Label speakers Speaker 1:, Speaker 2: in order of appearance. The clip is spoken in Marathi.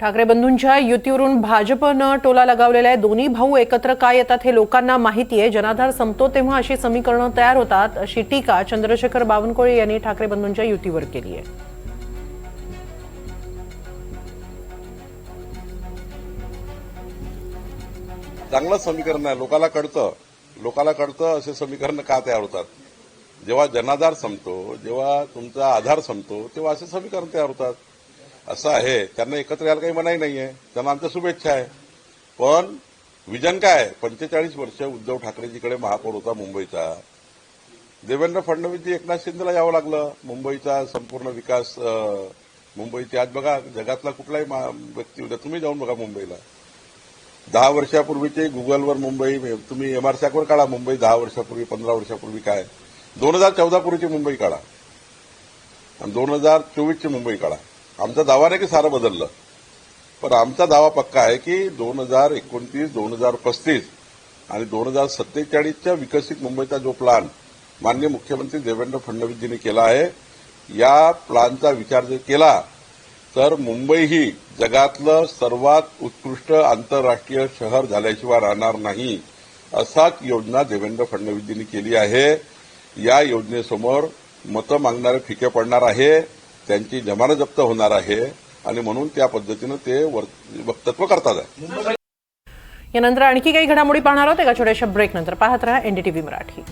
Speaker 1: ठाकरे बंधूंच्या युतीवरून भाजपनं टोला लगावलेला आहे. दोन्ही भाऊ एकत्र का येतात हे लोकांना माहिती आहे. जनाधार संपतो तेव्हा अशी समीकरणं तयार होतात अशी टीका चंद्रशेखर बावनकुळे यांनी ठाकरे बंधूंच्या युतीवर केली आहे.
Speaker 2: चांगलं समीकरण आहे. लोकाला कळतं. लोकाला कळतं असे समीकरण का तयार होतात? जेव्हा जनाधार संपतो जेव्हा तुमचा आधार संपतो तेव्हा असे समीकरण तयार होतात. असं आहे. त्यांना एकत्र यायला काही मनाई नाहीये. त्यांना आमच्या शुभेच्छा आहे. पण विजन काय? आहे पंचेचाळीस वर्ष उद्धव ठाकरेजीकडे महापौर होता मुंबईचा. देवेंद्र फडणवीसजी एकनाथ शिंदेला यावं लागलं. मुंबईचा संपूर्ण विकास मुंबईची आज बघा जगातला कुठलाही व्यक्ती उद्या तुम्ही जाऊन बघा मुंबईला. दहा वर्षापूर्वीचे गुगलवर मुंबई तुम्ही एमआरसॅकवर काढा मुंबई दहा वर्षापूर्वी पंधरा वर्षापूर्वी काय? दोन हजार चौदा पूर्वीची मुंबई काढा. आणि दोन हजार चोवीसची मुंबई काढा. आमचा दावा नाही की सारं बदललं. पण आमचा दावा पक्का आहे की दोन हजार एकोणतीस दोन हजार पस्तीस आणि दोन हजार सत्तेचाळीसच्या विकसित मुंबईचा जो प्लान माननीय मुख्यमंत्री देवेंद्र फडणवीसजींनी केला आहे या प्लानचा विचार जर केला तर मुंबई ही जगातलं सर्वात उत्कृष्ट आंतरराष्ट्रीय शहर झाल्याशिवाय राहणार नाही असाच योजना देवेंद्र फडणवीसजींनी केली आहे. या योजनेसमोर मतं मागणारे फिके पडणार आहे. त्यांची जमानत जप्त होणार आहे आणि म्हणून त्या पद्धतीनं ते वक्तव्य करतात.
Speaker 1: यानंतर आणखी काही घडामोडी पाहणार आहोत. एका छोट्याशा ब्रेक नंतर पाहत राहा एनडीटीव्ही मराठी.